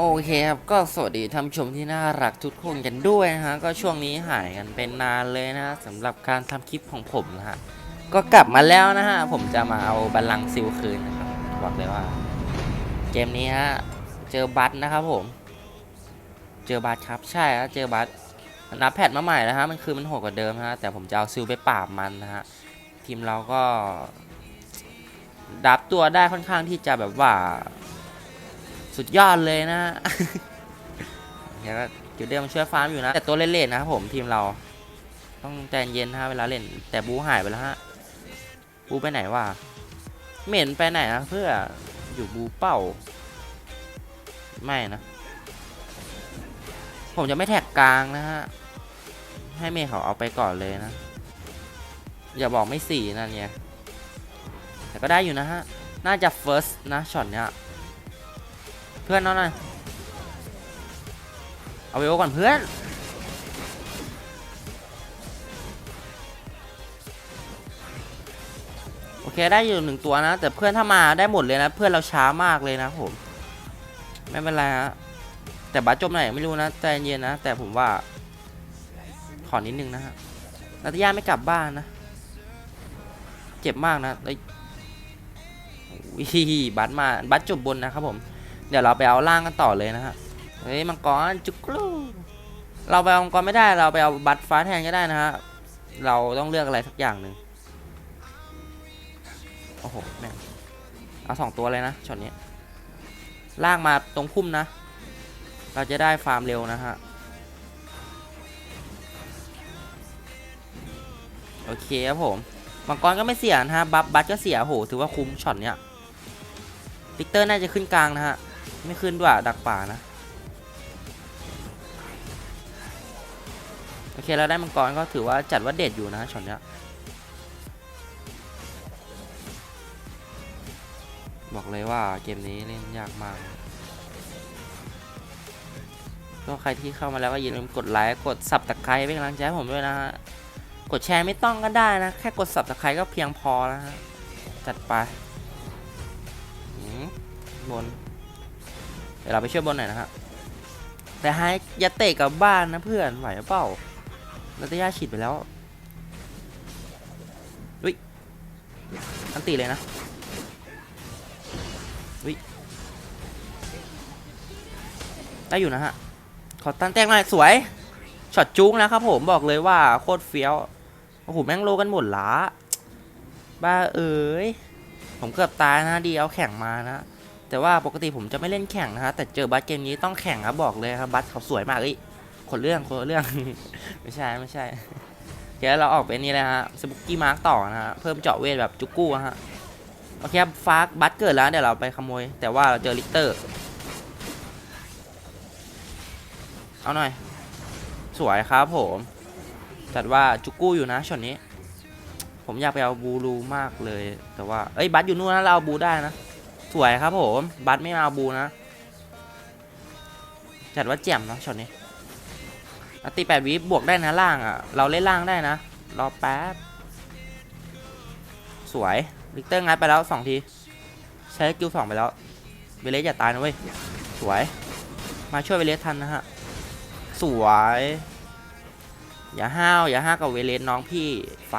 โอเคครับก็สวัสดีท่านชมที่น่ารักทุกคนกันด้วยนะฮะก็ช่วงนี้หายกันเป็นนานเลยนะสำหรับการทำคลิปของผมนะฮะก็กลับมาแล้วนะฮะผมจะมาเอาบัลลังก์ซิลคืนนะครับบอกเลยว่า เกมนี้ฮะเจอบัตนะครับผม เจอบัตครับใช่ฮะเจอบัตนับแพทมาใหม่แล้วฮะมันคือมันโหดกว่าเดิมฮะแต่ผมจะเอาซิลไปปราบมันนะฮะทีมเราก็ดับตัวได้ค่อนข้างที่จะแบบว่า สุดยอดเลยนะเดี๋ยวก็จุดเดียวมันช่วยฟาร์มอยู่นะ แต่ตัวเล่นๆนะครับผมทีมเรา ต้องใจเย็นนะฮะเวลาเล่น แต่บูหายไปแล้วฮะ บูไปไหนวะเหม็นไปไหนนะเพื่ออยู่บูเป้าไม่นะ ผมจะไม่แท็กกลางนะฮะ ให้เมย์เขาเอาไปก่อนเลยนะ อย่าบอกไม่สี่นั่นเนี่ย แต่ก็ได้อยู่นะฮะ น่าจะ first นะช็อตเนี้ย พื่อนน้องหน่อย เอาไปโอก่อนเพื่อน โอเคได้อยู่หนึ่งตัวนะ แต่เพื่อนถ้ามาได้หมดเลยนะ เพื่อนเราช้ามากเลยนะผม ไม่เป็นไรฮะแต่บัสจมไหนไม่รู้นะใจเย็นนะ แต่ผมว่า ขอนิดนึงนะฮะนัตยาไม่กลับบ้านนะ เจ็บมากนะเอ้บัสมาบัสจบบนนะครับผม เดี๋ยวเราไปเอาล่างกันต่อเลยนะฮะเฮ้ยมังกรจุกลูเราไปเอามังกรไม่ได้เราไปเอาบัตรฟ้าแทนก็ได้นะฮะเราต้องเลือกอะไรสักอย่างหนึ่งโอ้โหแม่งเอาสองตัวเลยนะช็อตนี้ล่างมาตรงพุ่มนะ เราจะได้ฟาร์มเร็วนะฮะโอเคครับผมมังกรก็ไม่เสียนะฮะบัฟบัตก็เสียโหถือว่าคุ้มช็อตเนี้ยลิกเตอร์น่าจะขึ้นกลางนะฮะ ไม่ขึ้นด้วยดักป่านะ โอเคเราได้มังกรก็ถือว่าจัดว่าเด็ดอยู่นะช็อตเนี้ยบอกเลยว่าเกมนี้เล่นยากมาก ก็ใครที่เข้ามาแล้วก็อย่าลืมกดไลค์กดสับตะไคร้เป็นกำลังใจให้ผมด้วยนะฮะ กดแชร์ไม่ต้องก็ได้นะ แค่กดสับตะไคร้ก็เพียงพอแล้วฮะ จัดไปหืมบน เดี๋ยวเราไปช่วยบนหน่อยนะฮะแต่ให้อย่าเตะกลับบ้านนะเพื่อนไหวหรือเปล่านัตยาฉีดไปแล้ววิอันตีเลยนะวิได้อยู่นะฮะ ขอตั้งแต้งหน่อยสวยช็อตจุ้งนะครับผมบอกเลยว่าโคตรเฟี้ยวโอ้โหแม่งโลกันหมดละบ้าเอ๋ยผมเกือบตายนะดีเอาแข่งมานะ แต่ว่าปกติผมจะไม่เล่นแข่งนะฮะแต่เจอบัสเกมนี้ต้องแข่งครับบอกเลยครับบัสเขาสวยมากเอ้ยคนเรื่องคนเรื่อง ไม่ใช่ไม่ใช่เดี๋ยวเราออกเป็นนี่เลยฮะสบุกกี้มาร์กต่อนะฮะเพิ่มเจาะเวทแบบจุกกู้นะฮะโอเคครับฟาร์กบัสเกิดแล้วเดี๋ยวเราไปขโมย แต่ว่าเราเจอลิกเตอร์ เอาหน่อย สวยครับผม จัดว่าจุกกู้อยู่นะช็อตนี้ ผมอยากไปเอาบูรูมากเลย แต่ว่า เอ้ยบัสอยู่นู่นนะเราเอาบูได้นะ สวยครับผม บัตไม่มาเอาบูนะ จัดว่าแจ่มนะช็อตนี้อัตติแปดวิบวกได้นะล่างอะ เราเล่นล่างได้นะ รอแป๊บ สวยลิกเตอร์งัดไปแล้วสองที ใช้กิลสองไปแล้ว เวเลสอย่าตายนะเว้ย สวย มาช่วยเวเลสทันนะฮะ สวย อย่าห้าว อย่าห้ากับเวเลสน้องพี่ไฟ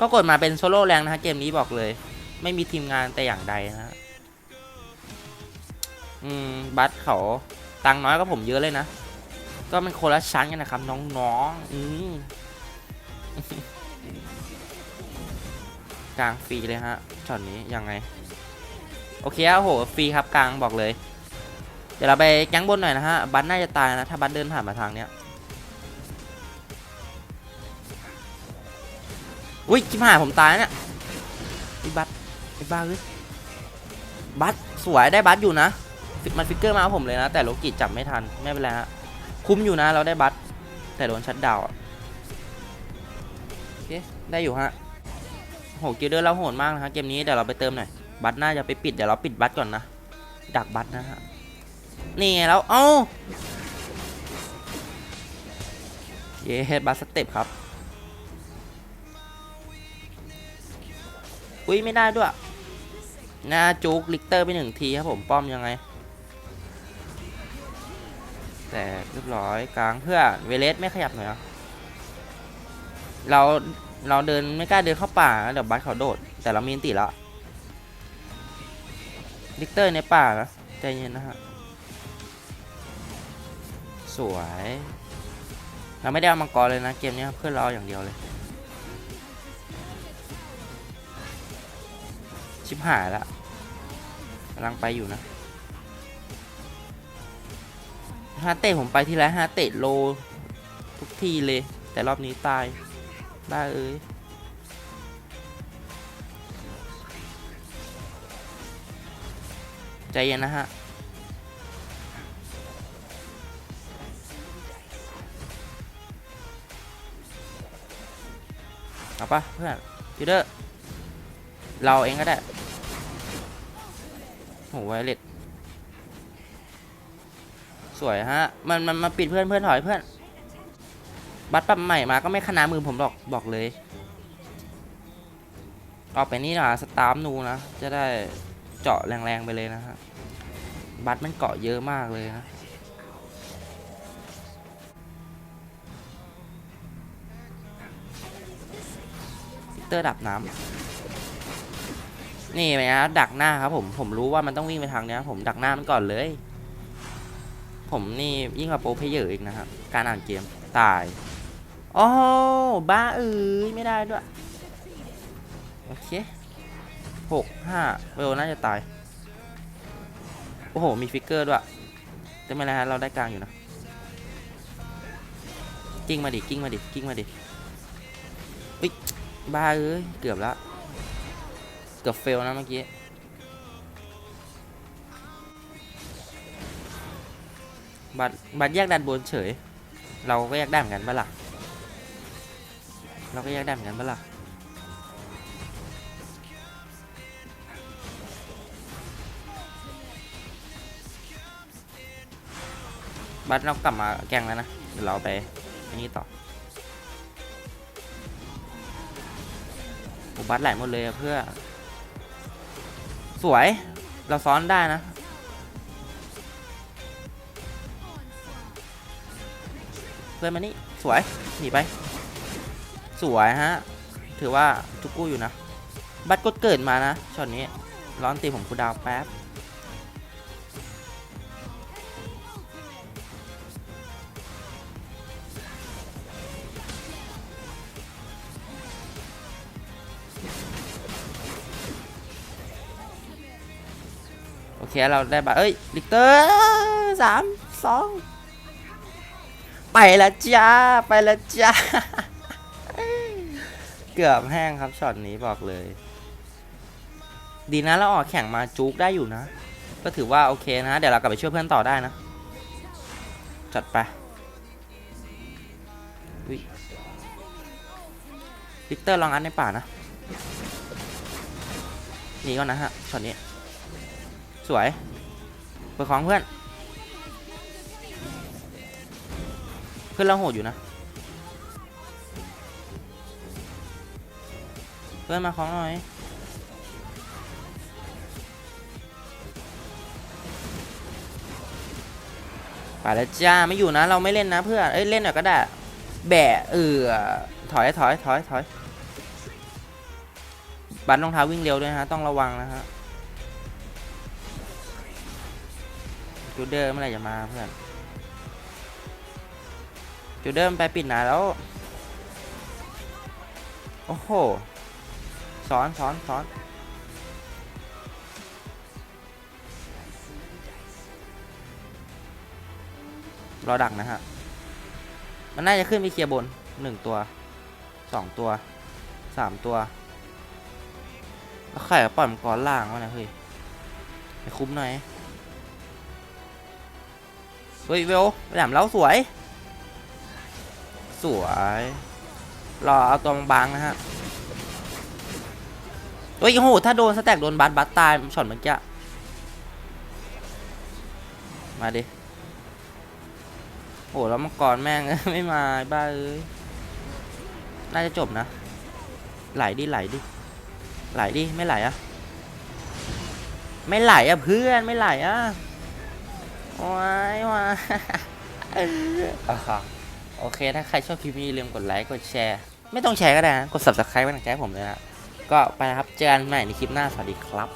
ก็กดมาเป็นโซโล่แรงนะฮะ เกมนี้บอกเลย ไม่มีทีมงานแต่อย่างใดนะฮะ อืม บัตเขาตังน้อยก็ผมเยอะเลยนะ ก็มันคนละชั้นกันนะครับ น้องๆอืมกลางฟรีเลยฮะช็อตนี้ยังไง โอเคอะโหฟรีครับกลางบอกเลย เดี๋ยวเราไปแก๊งบนหน่อยนะฮะ บัตน่าจะตายนะ ถ้าบัตเดินผ่านมาทางเนี้ยอุ้ยชิบหายผมตายเนี่ยไอ้บัตไอ้บ้าเอ้ยบัตสวยได้บัตอยู่นะ มันฟิกเกอร์มาผมเลยนะ แต่โลกิจับไม่ทัน ไม่เป็นไรฮะคุ้มอยู่นะเราได้บัตแต่โดนชัดดาวโอเคได้อยู่ฮะโหกิลเดอร์เราโหดมากนะฮะเกมนี้เดี๋ยวเราไปเติมหน่อยบัตน่าจะไปปิดเดี๋ยวเราปิดบัตก่อนนะดักบัตนะฮะนี่ไงแล้วเอ้าเย้บัตสเต็ปครับอุ้ยไม่ได้ด้วยหน้าจุกลิกเตอร์ไปหนึ่งทีครับผมป้อมยังไง แต่เรียบร้อยกลางเพื่อเวเลสไม่ขยับหน่อยเราเราเดินไม่กล้าเดินเข้าป่าเดี๋ยวบัสเขาโดด แต่เรามีนติแล้วลิกเตอร์ในป่านะใจเย็นนะฮะสวย เราไม่ได้เอามังกรเลยนะ เกมนี้เพื่อเราอาอย่างเดียวเลย ชิบหายละกำลังไปอยู่นะ ฮาเตะผมไปที่ไรฮาเตะโล ทุกทีเลย แต่รอบนี้ตาย ได้เอ้ยใจเย็นนะฮะเอาปะเพื่อนยูเดอร์เราเองก็ได้โหไวเลต สวยฮะ มันมันมาปิดเพื่อนเพื่อนถอยเพื่อน บัตรปั๊มใหม่มาก็ไม่ขนามือผมหรอกบอกเลย ออกไปนี่นะสตาร์มนูนะ จะได้เจาะแรงๆไปเลยนะฮะ บัตรมันเกาะเยอะมากเลยนะเตอร์ดับน้ำนี่ไหมฮะดักหน้าครับผม ผมรู้ว่ามันต้องวิ่งไปทางนี้ผมดักหน้ามันก่อนเลย ผมนี่ยิ่งกว่าโปรเพเยอร์อีกนะครับ การอ่านเกมตายโอ้โหบ้าเอ้ยไม่ได้ด้วย โอเคหกห้าเวลน่าจะตาย โอ้โห มีฟิกเกอร์ด้วยแต่ไม่ไรฮะเราได้กลางอยู่นะ กิ้งมาดิ กิ้งมาดิ กิ้งมาดิอุ๊ยบ้าเอ้ย เกือบละ เกือบเฟลนะเมื่อกี้ บัตรบัตรแยกด้านบนเฉย เราก็แยกได้เหมือนกันปะล่ะเราก็แยกได้เหมือนกันปะล่ะบัตรเรากลับมาแกงแล้วนะ เดี๋ยวเราไปอันนี้ต่อบัตรไหลหมดเลยเพื่อ สวย เราซ้อนได้นะ เพื่อนมานี่สวยหนีไป สวยฮะ ถือว่าทุกกู้อยู่นะ บัตรกดเกิดมานะช็อตนี้ ร้อนตีผมคูดาวแป๊บโอเค เราได้บัตรเอ้ย ลิกเตอร์สามสอง ไปล้วจ้า ไปล้วจ้า เกือบแห้งครับช็อตนี้บอกเลย ดีนะเราออกแข่งมาจุกได้อยู่นะ ก็ถือว่าโอเคนะ เดี๋ยวเรากลับไปช่วยเพื่อนต่อได้นะ จัดไปอุ๊ยลิกเตอร์ลองอันในป่านะหนีก่อนนะฮะช็อตนี้ สวยเปิดของเพื่อน พื่อนเราโหดอยู่นะ เพื่อนมาของหน่อย ไปแล้วจ้าไม่อยู่นะ เราไม่เล่นนะเพื่อน เอ้ยเล่นหน่อยก็ได้ แบะเออถอยถอยถอยถอยบัตรรองเท้าวิ่งเร็วด้วยฮะ ต้องระวังนะฮะจูเดอร์เมื่อไหร่จะมาเพื่อน จูเดอร์มันไปปิดหนาแล้ว โอ้โหซ้อนซ้อนซ้อนรอดักนะฮะ มันน่าจะขึ้นไปเคลียร์บนหนึ่งตัวสองตัวสามตัว แล้วใครเอาปล่อยมันก่อนล่างวะนะเฮ้ยไปคุ้มหน่อย เฮ้ยเวลแหลมแล้วสวย สวยรอเอาตัวบางๆนะฮะเฮ้ยโอ้โหถ้าโดนสแต็กโดนบัตบัตตายช็อตเมื่อกี้มาดิโอ้แล้วมังกรแม่งไม่มาบ้าเอ้ยน่าจะจบนะ ไหลดิไหลดิไหลดิไม่ไหลอะไม่ไหลอะเพื่อนไม่ไหลอะว้ายว้ายอะ โอเค ถ้าใครชอบคลิปนี้อย่าลืมกดไลค์กดแชร์ ไม่ต้องแชร์ก็ได้นะ กด subscribe เป็นกำลังใจให้ผมเลยนะก็ไปนะครับ เจอกันใหม่ในคลิปหน้า สวัสดีครับ